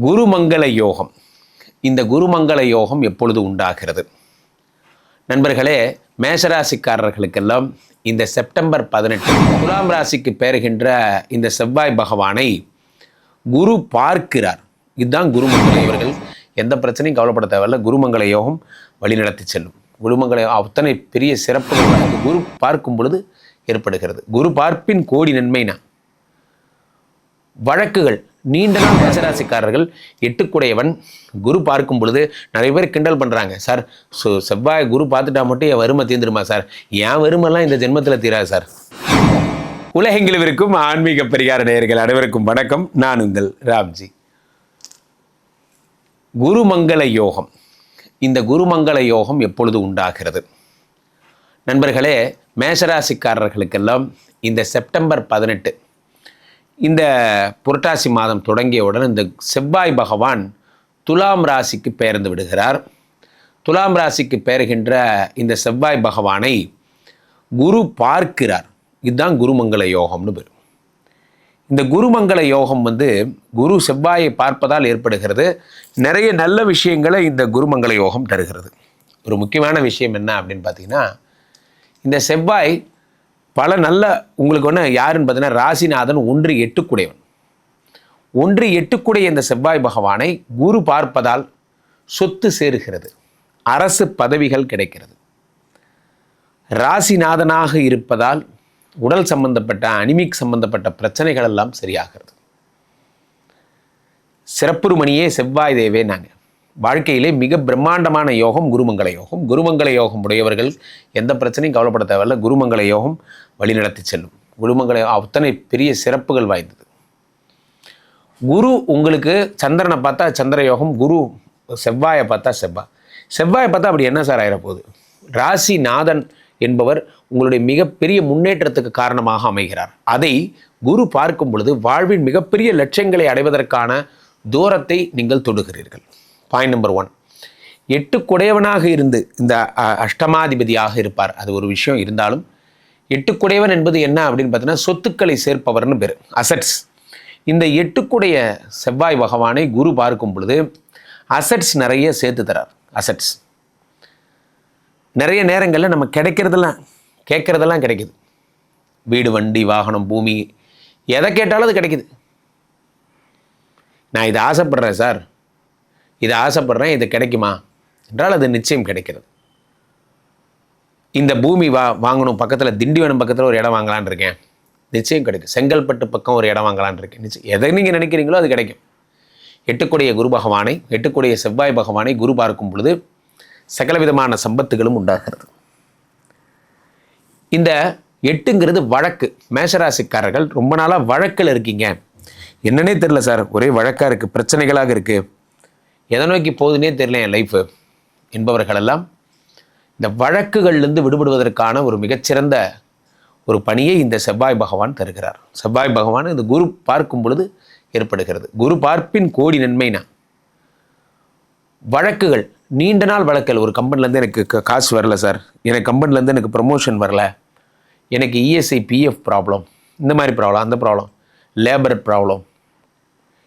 குருமங்கள யோகம். இந்த குருமங்கள யோகம் எப்பொழுது உண்டாகிறது? நண்பர்களே மேஷராசிக்காரர்களுக்கெல்லாம் இந்த செப்டம்பர் பதினெட்டு துலாம் ராசிக்கு பெறுகின்ற இந்த செவ்வாய் பகவானை குரு பார்க்கிறார். இதுதான் குருமங்கள இவர்கள் எந்த பிரச்சனையும் கவலைப்பட தேவையில்ல. குருமங்கள யோகம் வழிநடத்தி செல்லும். குருமங்கள அத்தனை பெரிய சிறப்புகள் குரு பார்க்கும் பொழுது ஏற்படுகிறது. குரு பார்ப்பின் கோடி நன்மைனா? வழக்குகள் நீண்ட நாள் மேசராசிக்காரர்கள் எட்டுக்குடையவன் குரு பார்க்கும் பொழுது நிறைய பேர் கிண்டல் பண்ணுறாங்க சார் ஸோ செவ்வாய் குரு பார்த்துட்டா மட்டும் என் வறுமை தீர்ந்துருமா சார்? என் வறுமைலாம் இந்த ஜென்மத்தில் தீராது சார். உலகெங்கிலும் இருக்கும் ஆன்மீக பரிகார நேயர்கள் அனைவருக்கும் வணக்கம். நான் உங்கள் ராம்ஜி. குருமங்கள யோகம். இந்த குருமங்கள யோகம் எப்பொழுது உண்டாகிறது? நண்பர்களே மேஷராசிக்காரர்களுக்கெல்லாம் இந்த செப்டம்பர் பதினெட்டு இந்த புரட்டாசி மாதம் தொடங்கியவுடன் இந்த செவ்வாய் பகவான் துலாம் ராசிக்கு பெயர்ந்து விடுகிறார். துலாம் ராசிக்கு பெயர்கின்ற இந்த செவ்வாய் பகவானை குரு பார்க்கிறார். இதுதான் குருமங்கள யோகம்னு பேர். இந்த குருமங்கள யோகம் வந்து குரு செவ்வாயை பார்ப்பதால் ஏற்படுகிறது. நிறைய நல்ல விஷயங்களை இந்த குருமங்கள யோகம் தருகிறது. ஒரு முக்கியமான விஷயம் என்ன அப்படின்னு பார்த்தீங்கன்னா இந்த செவ்வாய் பல நல்ல உங்களுக்கு ஒன்று யாருன்னு பார்த்தீங்கன்னா ராசிநாதன் ஒன்று எட்டுக்குடையவன். ஒன்று எட்டுக்குடைய இந்த செவ்வாய் பகவானை குரு பார்ப்பதால் சொத்து சேருகிறது. அரசு பதவிகள் கிடைக்கிறது. ராசிநாதனாக இருப்பதால் உடல் சம்பந்தப்பட்ட அனிமிக் சம்பந்தப்பட்ட பிரச்சனைகள் எல்லாம் சரியாகிறது. சிறப்புருமணியே செவ்வாய் தேவே நாங்கள் வாழ்க்கையிலே மிக பிரம்மாண்டமான யோகம் குருமங்கள யோகம். குருமங்கள யோகம் உடையவர்கள் எந்த பிரச்சனையும் கவலைப்பட தேவையில்ல. குருமங்கள யோகம் வழிநடத்தி செல்லும். குருமங்கள அத்தனை பெரிய சிறப்புகள் வாய்ந்தது. குரு உங்களுக்கு சந்திரனை பார்த்தா சந்திர யோகம் குரு செவ்வாயை பார்த்தா செவ்வாய் செவ்வாயை பார்த்தா அப்படி என்ன சார் ஆயிரப்போகுது ராசி நாதன் என்பவர் உங்களுடைய மிகப்பெரிய முன்னேற்றத்துக்கு காரணமாக அமைகிறார். அதை குரு பார்க்கும் பொழுது வாழ்வின் மிகப்பெரிய லட்சியங்களை அடைவதற்கான தூரத்தை நீங்கள் தொடுகிறீர்கள். பாயிண்ட் நம்பர் ஒன் எட்டு குடையவனாக இருந்து இந்த அ, அஷ்டமாதிபதியாக இருப்பார். அது ஒரு விஷயம் இருந்தாலும் எட்டுக்குடையவன் என்பது என்ன அப்படின்னு பார்த்தீங்கன்னா சொத்துக்களை சேர்ப்பவர்னு பேர் அசட்ஸ் இந்த எட்டுக்குடைய செவ்வாய் பகவானை குரு பார்க்கும் பொழுது அசட்ஸ் நிறைய சேர்த்து தரார். அசட்ஸ் நிறைய நேரங்களில் நம்ம கிடைக்கிறதெல்லாம் கேட்குறதெல்லாம் கிடைக்குது. வீடு வண்டி வாகனம் பூமி எதை கேட்டாலும் அது கிடைக்குது. நான் இதை ஆசைப்பட்றேன் சார். இதை ஆசைப்படுறேன் இது கிடைக்குமா? என்றால் அது நிச்சயம் கிடைக்கிறது. இந்த பூமி வா வாங்கணும் பக்கத்தில் திண்டிவனம் பக்கத்தில் ஒரு இடம் வாங்கலான்னு இருக்கேன். நிச்சயம் கிடைக்கும். செங்கல்பட்டு பக்கம் ஒரு இடம் வாங்கலான்னு இருக்கேன். நிச்சயம். எதை நீங்கள் நினைக்கிறீங்களோ அது கிடைக்கும். எட்டுக்குடைய குரு பகவானை எட்டுக்குடைய செவ்வாய் பகவானை குரு பார்க்கும் பொழுது சகல விதமான சம்பத்துகளும் உண்டாகிறது. இந்த எட்டுங்கிறது வழக்கு. மேஷராசிக்காரர்கள் ரொம்ப நாளாக வழக்கில் இருக்கீங்க. என்னன்னே தெரில சார். ஒரே வழக்காக இருக்குது பிரச்சனைகளாக இருக்குது எதை நோக்கி போகுதுன்னே தெரியல என் லைஃபு என்பவர்களெல்லாம் இந்த வழக்குகள்லேருந்து விடுபடுவதற்கான ஒரு மிகச்சிறந்த ஒரு பணியை இந்த செவ்வாய் பகவான் தருகிறார். செவ்வாய் பகவான் இந்த குரு பார்க்கும் பொழுது ஏற்படுகிறது. குரு பார்ப்பின் கோடி நன்மைனா வழக்குகள் நீண்ட நாள் வழக்கல் ஒரு கம்பெனிலேருந்து எனக்கு க- காசு வரல சார் எனக்கு கம்பெனிலேருந்து எனக்கு ப்ரமோஷன் வரல. எனக்கு இஎஸ்ஐ பிஎஃப் ப்ராப்ளம் இந்த மாதிரி ப்ராப்ளம் அந்த ப்ராப்ளம் லேபர் ப்ராப்ளம்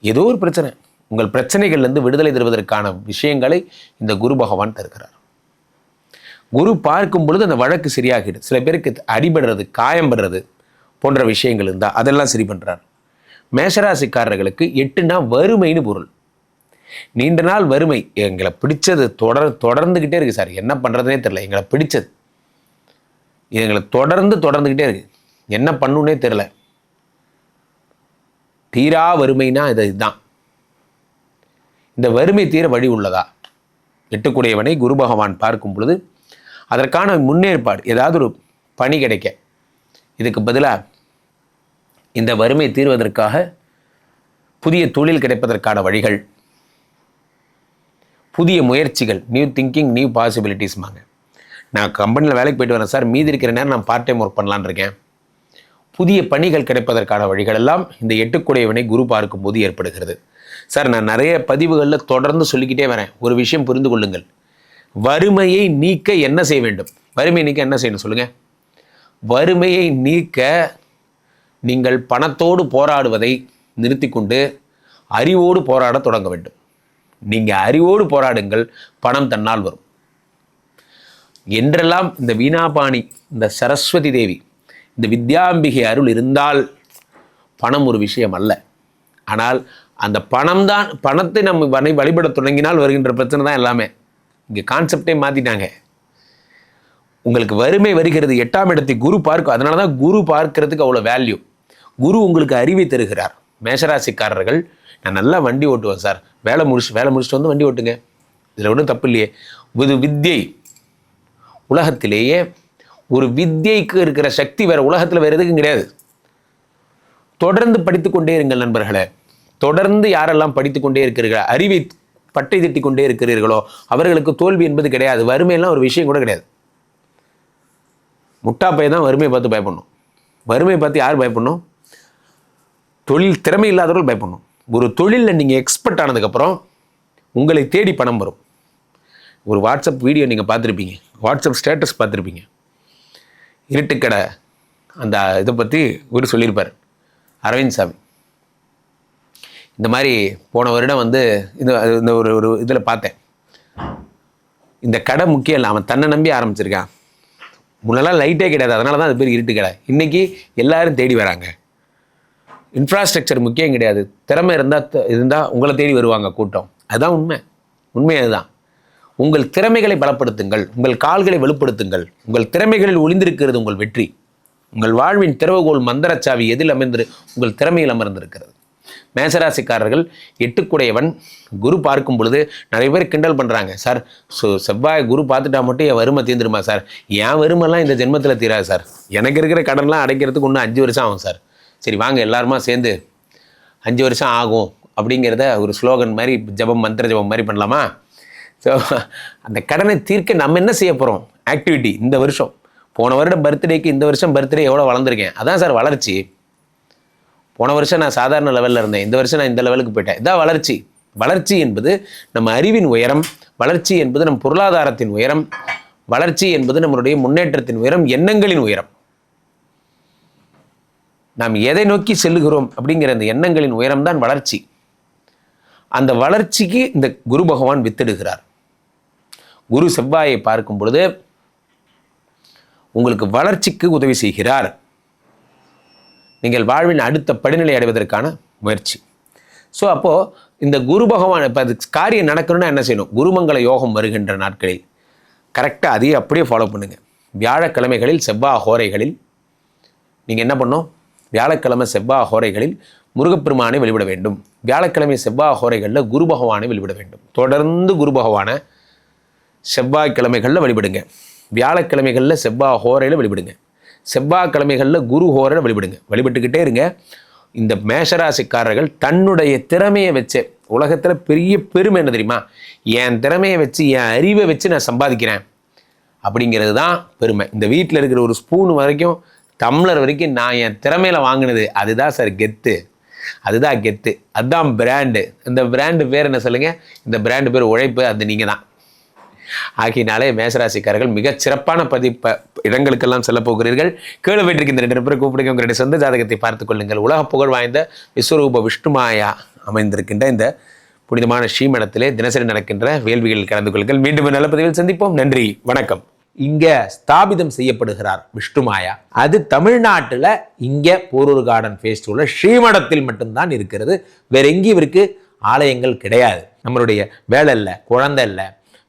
ஏதோ ஒரு பிரச்சனை. உங்கள் பிரச்சனைகள்லேருந்து விடுதலை தருவதற்கான விஷயங்களை இந்த குரு பகவான் தருகிறார். குரு பார்க்கும் பொழுது அந்த வழக்கு சரியாகிடுது சில பேருக்கு அடிபடுறது காயம்படுறது போன்ற விஷயங்கள் இருந்தால் அதெல்லாம் சரி பண்ணுறார் மேஷராசிக்காரர்களுக்கு எட்டுனா வறுமைன்னு பொருள். நீண்ட நாள் வறுமை. எங்களை பிடிச்சது தொடர் தொடர்ந்துக்கிட்டே இருக்குது சார். என்ன பண்ணுறதுனே தெரில எங்களை பிடிச்சது. எங்களை தொடர்ந்து தொடர்ந்துக்கிட்டே இருக்கு. என்ன பண்ணுன்னே தெரில தீரா வறுமைனா இது இதுதான். இந்த வறுமை தீர வழி உள்ளதா? எட்டுக்குடையவனை குரு பகவான் பார்க்கும் பொழுது அதற்கான முன்னேற்பாடு ஏதாவது ஒரு பணி கிடைக்க இதுக்கு பதிலாக இந்த வறுமை தீர்வதற்காக புதிய தொழில் கிடைப்பதற்கான வழிகள் புதிய முயற்சிகள் நியூ திங்கிங் நியூ பாசிபிலிட்டிஸ்மாங்க நான் கம்பெனியில் வேலைக்கு போயிட்டு வரேன் சார் மீதி இருக்கிற நேரம் நான் பார்ட் டைம் ஒர்க் பண்ணலான்னு இருக்கேன். புதிய பணிகள் கிடைப்பதற்கான வழிகள் எல்லாம் இந்த எட்டுக்குடையவனை குரு பார்க்கும்போது ஏற்படுகிறது. சார் நான் நிறைய பதிவுகளில் தொடர்ந்து சொல்லிக்கிட்டே வரேன். ஒரு விஷயம் புரிந்து கொள்ளுங்கள். வறுமையை நீக்க என்ன செய்ய வேண்டும்? வறுமையை நீக்க என்ன செய்யணும் சொல்லுங்கள் வறுமையை நீக்க நீங்கள் பணத்தோடு போராடுவதை நிறுத்தி கொண்டு அறிவோடு போராட தொடங்க வேண்டும். நீங்கள் அறிவோடு போராடுங்கள் பணம் தன்னால் வரும். என்றெல்லாம் இந்த வீணாபாணி இந்த சரஸ்வதி தேவி இந்த வித்யாம்பிகை அருள் இருந்தால் பணம் ஒரு விஷயம் அல்ல. ஆனால் அந்த பணம் தான் பணத்தை நம்ம வனை வழிபட தொடங்கினால் வருகின்ற பிரச்சனை தான் எல்லாமே. இங்கே கான்செப்டே மாற்றிட்டாங்க உங்களுக்கு வறுமை வருகிறது எட்டாம் இடத்தை குரு பார்க்கும் அதனால தான் குரு பார்க்கறதுக்கு அவ்வளோ வேல்யூ குரு உங்களுக்கு அறிவை தருகிறார். மேஷராசிக்காரர்கள் நான் நல்லா வண்டி ஓட்டுவேன் சார். வேலை முடிச்சு வேலை முடிச்சுட்டு வந்து வண்டி ஓட்டுங்க. இதில் ஒன்றும் தப்பு இல்லையே. இது வித்யை உலகத்திலேயே ஒரு வித்யைக்கு இருக்கிற சக்தி வேறு உலகத்தில் வேறு எதுக்கும் கிடையாது. தொடர்ந்து படித்து கொண்டே இருங்கள் நண்பர்களே. தொடர்ந்து யாரெல்லாம் படித்து கொண்டே இருக்கிறீர்கள் அறிவை பட்டை திட்டி கொண்டே இருக்கிறீர்களோ அவர்களுக்கு தோல்வி என்பது கிடையாது. வறுமையெல்லாம் ஒரு விஷயம் கூட கிடையாது. முட்டாப்பை தான் வறுமையை பார்த்து பயப்படணும். வறுமையை பார்த்து யார் பயப்படணும்? தொழில் திறமை இல்லாதவர்கள் பயப்படணும். ஒரு தொழிலில் நீங்கள் எக்ஸ்பர்ட் ஆனதுக்கப்புறம் உங்களை தேடி பணம் வரும். ஒரு வாட்ஸ்அப் வீடியோ நீங்கள் பார்த்துருப்பீங்க. வாட்ஸ்அப் ஸ்டேட்டஸ் பார்த்துருப்பீங்க. இருட்டுக்கடை அந்த இதை பற்றி ஒரு சொல்லியிருப்பார். அரவிந்த் சாமி. இந்த மாதிரி போன வருடம் வந்து இந்த இந்த ஒரு ஒரு இதில் பார்த்தேன். இந்த கடை முக்கியம் இல்லை அவன் தன்னை நம்பி ஆரம்பிச்சிருக்கான். முன்னெல்லாம் லைட்டே கிடையாது அதனால தான் அது பேர் இருட்டு கடை. இன்றைக்கி எல்லாரும் தேடி வராங்க. இன்ஃப்ராஸ்ட்ரக்சர் முக்கியம் கிடையாது. திறமை இருந்தால் இருந்தால் உங்களை தேடி வருவாங்க கூட்டம். அதுதான் உண்மை. உண்மை அதுதான். உங்கள் திறமைகளை பலப்படுத்துங்கள் உங்கள் கால்களை வலுப்படுத்துங்கள். உங்கள் திறமைகளில் ஒளிந்திருக்கிறது உங்கள் வெற்றி. உங்கள் வாழ்வின் திறவுகோல் மந்திரச்சாவி எதில் அமர்ந்து உங்கள் திறமையில் அமர்ந்திருக்கிறது. மேசராசிக்காரர்கள் எட்டுக்குடையவன் குரு பார்க்கும் பொழுது நிறைய பேர் கிண்டல் பண்ணுறாங்க சார் ஸோ செவ்வாய் குரு பார்த்துட்டா மட்டும் என் வறுமை தீர்ந்துருமா சார்? என் வறுமைலாம் இந்த ஜென்மத்தில் தீராது சார். எனக்கு இருக்கிற கடன்லாம் அடைக்கிறதுக்கு இன்னும் அஞ்சு வருஷம் ஆகும் சார். சரி வாங்க எல்லாருமா சேர்ந்து அஞ்சு வருஷம் ஆகும் அப்படிங்கிறத ஒரு ஸ்லோகன் மாதிரி ஜபம் மந்திர ஜபம் மாதிரி பண்ணலாமா? ஸோ அந்த கடனை தீர்க்க நம்ம என்ன செய்ய போகிறோம் ஆக்டிவிட்டி இந்த வருஷம். போன வருடம் பர்த்டேக்கு இந்த வருஷம் பர்த்டே எவ்வளோ வளர்ந்துருக்கேன். அதான் சார் வளர்ச்சி. போன வருஷம் நான் சாதாரண லெவலில் இருந்தேன். இந்த வருஷம் நான் இந்த லெவலுக்கு போயிட்டேன். இதான் வளர்ச்சி. வளர்ச்சி என்பது நம்ம அறிவின் உயரம். வளர்ச்சி என்பது நம் பொருளாதாரத்தின் உயரம். வளர்ச்சி என்பது நம்மளுடைய முன்னேற்றத்தின் உயரம் எண்ணங்களின் உயரம். நாம் எதை நோக்கி செல்லுகிறோம் அப்படிங்கிற அந்த எண்ணங்களின் உயரம் தான் வளர்ச்சி. அந்த வளர்ச்சிக்கு இந்த குரு பகவான் வித்திடுகிறார். குரு செவ்வாயை பார்க்கும் பொழுது உங்களுக்கு வளர்ச்சிக்கு உதவி செய்கிறார். நீங்கள் வாழ்வின் அடுத்த படிநிலை அடைவதற்கான முயற்சி. ஸோ அப்போது இந்த குரு பகவான் இப்போ அது காரியம் நடக்கணும்னா என்ன செய்யணும்? குருமங்கல யோகம் வருகின்ற நாட்களில். கரெக்டாக அதையே அப்படியே ஃபாலோ பண்ணுங்கள் வியாழக்கிழமைகளில் செவ்வாய் ஹோரைகளில் நீங்கள் என்ன பண்ணணும்? வியாழக்கிழமை செவ்வாய் ஹோரைகளில் முருகப்பெருமானை வெளிவிட வேண்டும். வியாழக்கிழமை செவ்வாய் ஹோரைகளில் குரு பகவானை வெளிவிட வேண்டும். தொடர்ந்து குரு பகவானை செவ்வாய்க்கிழமைகளில் வழிபடுங்க வியாழக்கிழமைகளில் செவ்வாய் ஹோரையில் வழிபடுங்க செவ்வாய்க்கிழமைகளில் குரு ஹோரனை வழிபடுங்க. வழிபட்டுக்கிட்டே இருங்க. இந்த மேஷராசிக்காரர்கள் தன்னுடைய திறமையை வச்சு உலகத்தில் பெரிய பெருமை என்ன தெரியுமா? என் திறமையை வச்சு என் அறிவை வச்சு நான் சம்பாதிக்கிறேன். அப்படிங்கிறது தான் பெருமை. இந்த வீட்டில் இருக்கிற ஒரு ஸ்பூன் வரைக்கும் டம்ளர் வரைக்கும் நான் என் திறமையில் வாங்கினது அதுதான் சார் கெத்து. அதுதான் கெத்து. அதுதான் பிராண்டு இந்த பிராண்டு பேர் என்ன சொல்லுங்கள் இந்த பிராண்டு பேர் உழைப்பு அது நீங்கள் தான் ஆகியனாலே மேசராசிக்காரர்கள் மிகச் சிறப்பான பதிப்ப இடங்களுக்கெல்லாம் செல்ல போகிறீர்கள். கீழே வீட்டிற்கு இந்த ரெண்டு பேரை கூப்பிடுங்க. உங்களுடைய சொந்த ஜாதகத்தை பார்த்துக் கொள்ளுங்கள். உலக புகழ் வாய்ந்த விஸ்வரூப விஷ்ணுமாயா அமைந்திருக்கின்ற இந்த புனிதமான ஸ்ரீமடத்திலே தினசரி நடக்கின்ற வேள்விகளில் கலந்து கொள்ளுங்கள். மீண்டும் நல்ல பதிவில் சந்திப்போம். நன்றி. வணக்கம். இங்க ஸ்தாபிதம் செய்யப்படுகிறார் விஷ்ணுமாயா அது தமிழ்நாட்டில் இங்க போரூர் கார்டன் ஃபேஸ்டிவலில் ஸ்ரீமடத்தில் மட்டும்தான் இருக்கிறது. வேற எங்கேயும் இவருக்கு ஆலயங்கள் கிடையாது. நம்மளுடைய வேலை இல்லை குழந்தை இல்லை